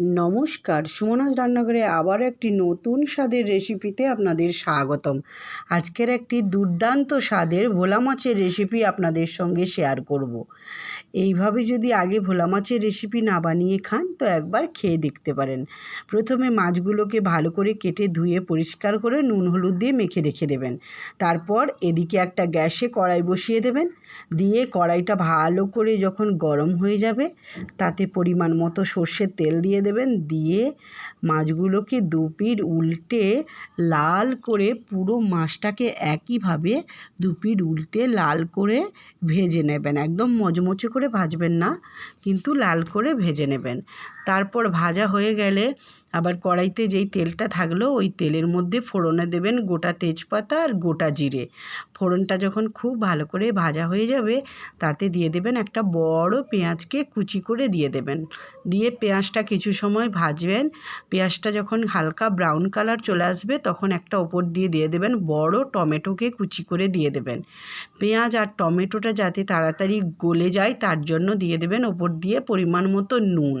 নমস্কার, সুমনাজ রান্নাঘরে আবার একটি নতুন স্বাদের রেসিপিতে আপনাদের স্বাগতম। আজকের একটি দুর্দান্ত স্বাদের ভোলা মাছের রেসিপি আপনাদের সঙ্গে শেয়ার করব। এইভাবে যদি আগে ভোলা মাছের রেসিপি না বানিয়ে খান, তো একবার খেয়ে দেখতে পারেন। প্রথমে মাছগুলোকে ভালো করে কেটে ধুয়ে পরিষ্কার করে নুন হলুদ দিয়ে মেখে রেখে দেবেন। তারপর এদিকে একটা গ্যাসে কড়াই বসিয়ে দেবেন। দিয়ে কড়াইটা ভালো করে যখন গরম হয়ে যাবে, তাতে পরিমাণ মতো সর্ষের তেল দিয়ে দিয়ে মাছগুলোকে দু পিঠ উল্টে লাল করে পুরো মাছটাকে একইভাবে দু পিঠ উল্টে লাল করে ভেজে নেবেন। একদম মচমচে করে ভাজবেন না, কিন্তু লাল করে ভেজে নেবেন। তারপর ভাজা হয়ে গেলে আবার কড়াইতে যেই তেলটা থাকল, ওই তেলের মধ্যে ফোড়নে দেবেন গোটা তেজপাতা আর গোটা জিরে। ফোড়নটা যখন খুব ভালো করে ভাজা হয়ে যাবে, তাতে দিয়ে দেবেন একটা বড় পেঁয়াজকে কুচি করে দিয়ে দেবেন। দিয়ে পেঁয়াজটা কিছু সময় ভাজবেন। পেঁয়াজটা যখন হালকা ব্রাউন কালার চলে আসবে, তখন একটা ওপর দিয়ে দিয়ে দেবেন বড় টমেটোকে কুচি করে দিয়ে দেবেন। পেঁয়াজ আর টমেটোটা যাতে তাড়াতাড়ি গলে যায়, তার জন্য দিয়ে দেবেন ওপর দিয়ে পরিমাণ মতো নুন।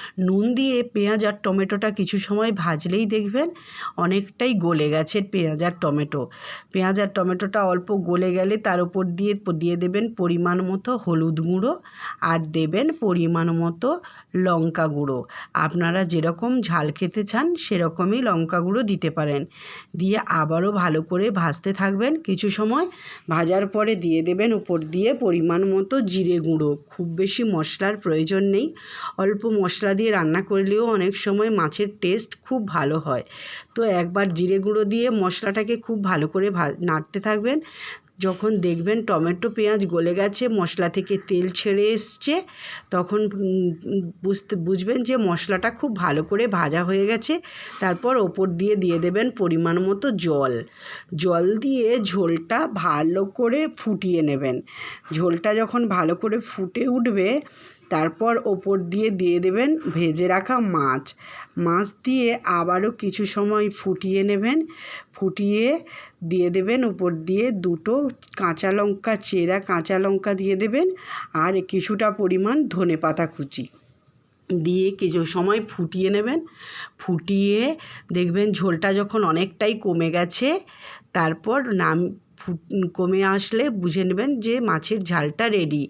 নুন দিয়ে পেঁয়াজ আর টমেটোটা কিছু সময় ভাজলেই দেখবেন অনেকটাই গলে গেছে পেঁয়াজ আর টমেটো। পেঁয়াজ আর টমেটোটা অল্প গলে গেলে তার উপর দিয়ে দিয়ে দেবেন পরিমাণ মতো হলুদ গুঁড়ো আর দেবেন পরিমাণ মতো লঙ্কা গুঁড়ো। আপনারা যেরকম ঝাল খেতে চান সেরকমই লঙ্কা গুঁড়ো দিতে পারেন। দিয়ে আবারও ভালো করে ভাজতে থাকবেন কিছু সময়। ভাজার পরে দিয়ে দেবেন উপর দিয়ে পরিমাণ মতো জিরে গুঁড়ো। খুব বেশি মশলার প্রয়োজন নেই। অল্প মশলা দিয়ে রান্না করলেও অনেক সময় মাছের টেস্ট খুব ভালো হয়। তো একবার জিরে গুঁড়ো দিয়ে মশলাটাকে খুব ভালো করে নাড়তে থাকবেন। যখন দেখবেন টমেটো, পেঁয়াজ গলে গেছে, মশলা থেকে তেল ছেড়ে এসছে, তখন বুঝতে, বুঝবেন যে মশলাটা খুব ভালো করে ভাজা হয়ে গেছে। তারপর ওপর দিয়ে দিয়ে দেবেন পরিমাণ মতো জল। জল দিয়ে ঝোলটা ভালো করে ফুটিয়ে নেবেন। ঝোলটা যখন ভালো করে ফুটে উঠবে তারপর ওপর দিয়ে দিয়ে দেবেন ভেজে রাখা মাছ। মাছ দিয়ে আবারও কিছু সময় ফুটিয়ে নেবেন। ফুটিয়ে দিয়ে দেবেন, ওপর দিয়ে দুটো কাঁচা লঙ্কা, চেরা কাঁচা লঙ্কা দিয়ে দেবেন আর কিছুটা পরিমাণ ধনে পাতা কুচি। দিয়ে কিছু সময় ফুটিয়ে নেবেন। ফুটিয়ে দেখবেন ঝোলটা যখন অনেকটাই কমে গেছে, তারপর নাম কমে আসলে বুঝে নেবেন যে মাছের ঝালটা রেডি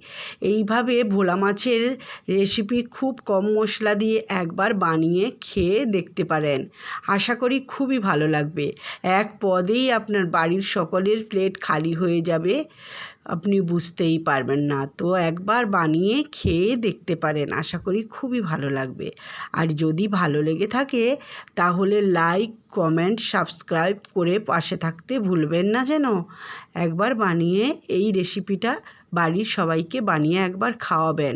এইভাবে ভোলা মাছের রেসিপি খুব কম মশলা দিয়ে একবার বানিয়ে খেয়ে দেখতে পারেন। আশা করি খুবই ভালো লাগবে। এক পদেই আপনার বাড়ির সকলের প্লেট খালি হয়ে যাবে। আপনি বুঝতেই পারবেন না। তো একবার বানিয়ে খেয়ে দেখতে পারেন। আশা করি খুবই ভালো লাগবে। আর যদি ভালো লেগে থাকে, তাহলে লাইক কমেন্ট সাবস্ক্রাইব করে পাশে থাকতে ভুলবেন না যেন। একবার বানিয়ে এই রেসিপিটা বাড়ির সবাইকে বানিয়ে একবার খাওয়াবেন।